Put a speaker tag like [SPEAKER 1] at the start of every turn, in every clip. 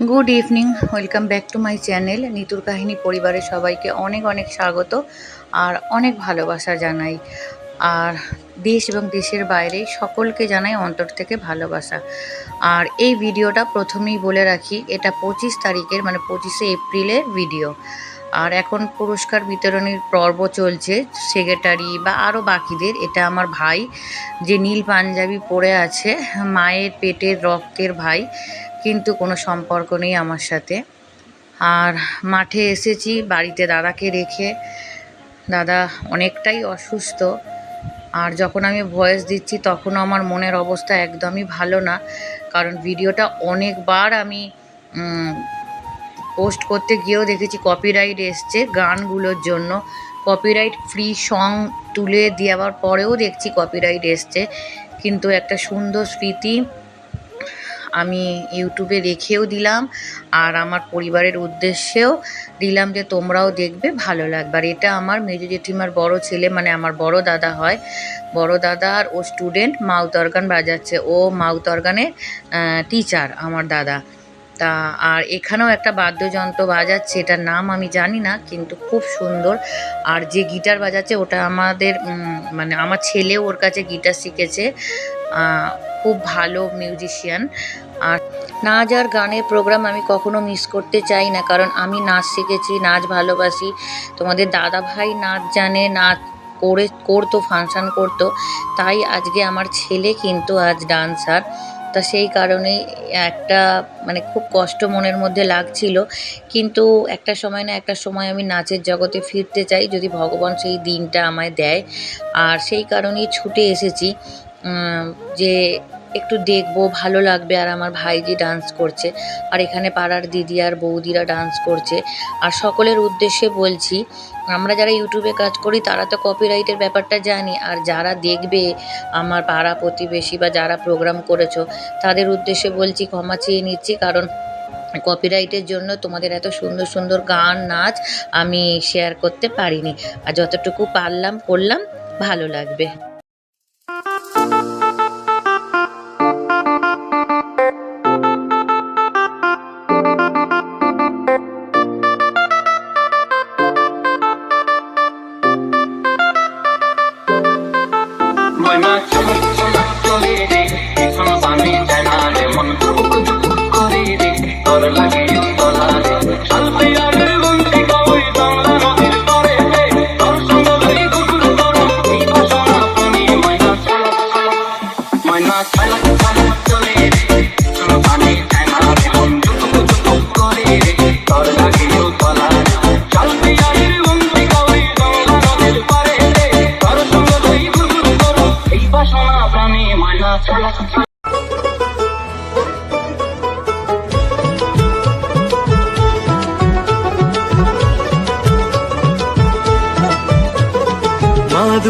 [SPEAKER 1] Good evening welcome back to my channel নিতুর কাহিনী পরিবারের সবাইকে অনেক অনেক স্বাগত আর অনেক ভালোবাসা জানাই আর দেশ এবং দেশের বাইরে সকলকে জানাই অন্তর থেকে ভালোবাসা আর এই ভিডিওটা প্রথমেই বলে রাখি এটা পঁচিশ তারিখের মানে পঁচিশে এপ্রিলের ভিডিও আর এখন পুরস্কার বিতরণের পর্ব চলছে সেক্রেটারি বা আরও বাকিদের এটা আমার ভাই যে নীল পাঞ্জাবি পরে আছে মায়ের পেটের রক্তের ভাই কিন্তু কোনো সম্পর্ক নেই আমার সাথে। আর মাঠে এসেছি, বাড়িতে দাদাকে রেখে। দাদা অনেকটাই অসুস্থ। আর যখন আমি ভয়েস দিচ্ছি, তখনও আমার মনের অবস্থা একদমই ভালো না। কারণ ভিডিওটা অনেকবার আমি পোস্ট করতে গিয়েও দেখেছি কপিরাইট এসছে গানগুলোর জন্য। কপিরাইট ফ্রি সং তুলে দেওয়ার পরেও দেখছি কপিরাইট এসছে। কিন্তু একটা সুন্দর স্মৃতি আমি ইউটিউবে রেখেও দিলাম আর আমার পরিবারের উদ্দেশ্যেও দিলাম যে তোমরাও দেখবে, ভালো লাগবে। আর এটা আমার মেজো জেঠিমার বড় ছেলে মানে আমার বড় দাদা হয়। বড় দাদা আর ও স্টুডেন্ট মাউথ অর্গান বাজাচ্ছে। ও মাউথ অর্গানের টিচার আমার দাদা। তা, আর এখানেও একটা বাদ্যযন্ত্র বাজাচ্ছে, এটার নাম আমি জানি না, কিন্তু খুব সুন্দর। আর যে গিটার বাজাচ্ছে, ওটা আমাদের মানে আমার ছেলে ওর কাছে গিটার শিখেছে। খুব ভালো মিউজিশিয়ান। আর নাচ আর গানের প্রোগ্রাম আমি কখনো মিস করতে চাই না, কারণ আমি নাচ শিখেছি, নাচ ভালোবাসি। তোমাদের দাদা ভাই নাচ জানে, নাচ করে, করতো ফাংশান করতো। তাই আজকে আমার ছেলে কিন্তু আজ ডান্সার তা সেই কারণেই একটা মানে খুব কষ্ট মনের মধ্যে লাগছিল। কিন্তু একটা সময় না একটা সময় আমি নাচের জগতে ফিরতে চাই, যদি ভগবান সেই দিনটা আমায় দেয়। আর সেই কারণেই ছুটে এসেছি যে একটু দেখব, ভালো লাগবে। আর আমার ভাই যে ডান্স করছে। আর এখানে পাড়ার দিদি আর বৌদিরা ডান্স করছে। আর সকলের উদ্দেশ্যে বলছি, আমরা যারা ইউটিউবে কাজ করি, তারা তো কপিরাইটের ব্যাপারটা জানি। আর যারা দেখবে আমার পাড়া প্রতিবেশী বা যারা প্রোগ্রাম করেছ, তাদের উদ্দেশ্যে বলছি, ক্ষমা চেয়ে নিচ্ছি। কারণ কপিরাইটের জন্য তোমাদের এত সুন্দর সুন্দর গান, নাচ আমি শেয়ার করতে পারিনি। আর যতটুকু পারলাম, করলাম, ভালো লাগবে।
[SPEAKER 2] তোর লাগে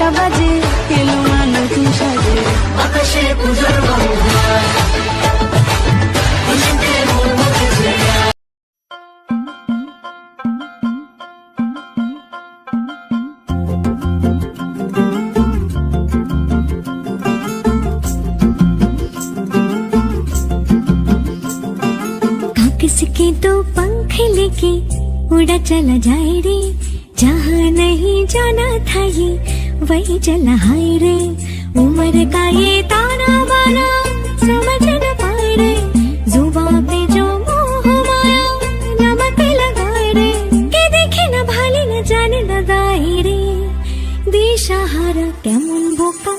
[SPEAKER 3] আসলার ঘন্টা বাজে এলো না নতুন সাজে
[SPEAKER 4] আকাশে পুজোর বন্ধন খুশিতে মন মজেছে
[SPEAKER 3] कागज के दो पंख लेके उड़ा चला जाए रे जहाँ नहीं जाना था ये वही चला हाय रे उम्र का ये ताना बाना समझ न पाए रे जुबा पे जो मोह माया नमक लगाए रे के देखे न भाले न जाने न दाए रे দিশাহারা কেমন বোকা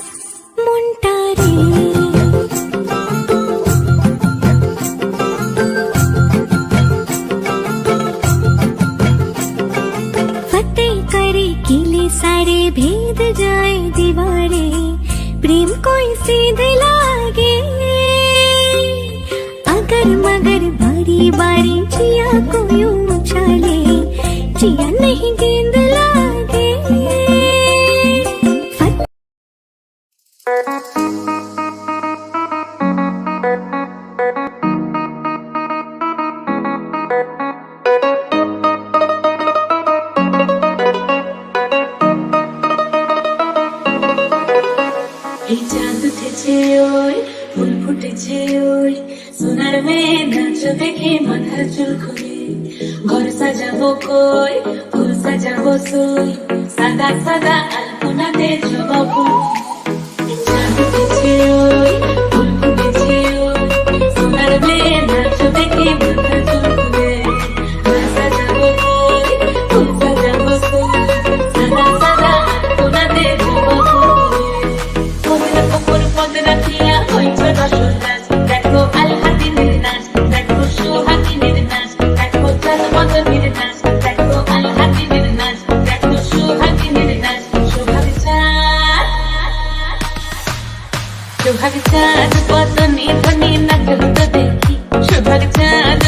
[SPEAKER 3] সোহাগ চাঁদ পতনি ধ্বনি নাচ তো দেখি সোহাগ চাঁদ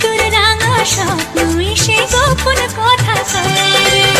[SPEAKER 5] তোর রাঙা স্বপ্ন এসে গোপন কথা
[SPEAKER 3] কয়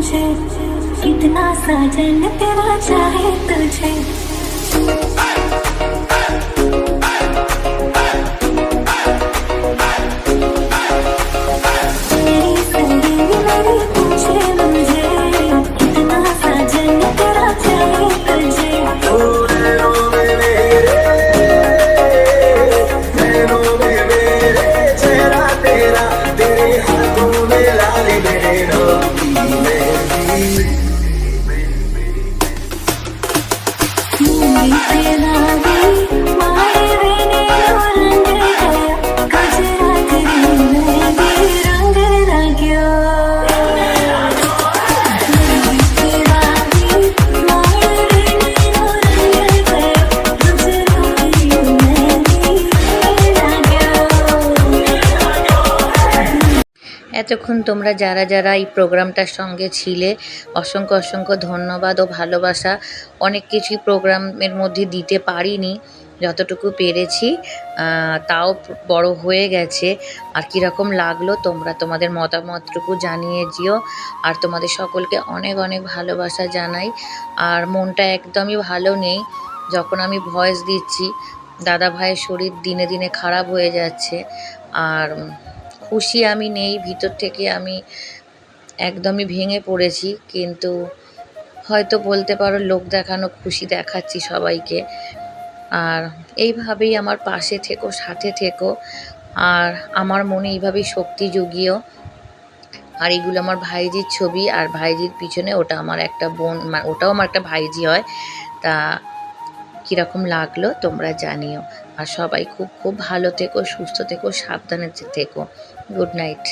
[SPEAKER 3] तुझे इतना साजन तेरा चाहे तुझे।
[SPEAKER 1] এতক্ষণ তোমরা যারা যারা এই প্রোগ্রামটার সঙ্গে ছিলে, অসংখ্য অসংখ্য ধন্যবাদ ও ভালোবাসা। অনেক কিছুই প্রোগ্রামের মধ্যে দিতে পারিনি, যতটুকু পেরেছি তাও বড় হয়ে গেছে। আর কীরকম লাগল তোমরা তোমাদের মতামতটুকু জানিয়ে যেও আর তোমাদের সকলকে অনেক অনেক ভালোবাসা জানাই। আর মনটা একদমই ভালো নেই, যখন আমি ভয়েস দিচ্ছি দাদা ভাইয়ের শরীর দিনে দিনে খারাপ হয়ে যাচ্ছে। আর খুশি আমি নেই, ভিতর থেকে আমি একদমই ভেঙে পড়েছি, কিন্তু হয়তো বলতে পারো লোক দেখানো, খুশি দেখাচ্ছি সবাইকে। আর এইভাবেই আমার পাশে থেকো, সাথে থেকো। আর আমার মনে এইভাবেই শক্তি জুগিয়েও আর এগুলো আমার ভাইজির ছবি, আর ভাইজির পিছনে ওটা আমার একটা বোন ওটাও আমার একটা ভাইজি হয়। তা কীরকম লাগল তোমরা জানিও। আর সবাই খুব খুব ভালো থেকো, সুস্থ থেকো, সাবধানে থেকো। Good night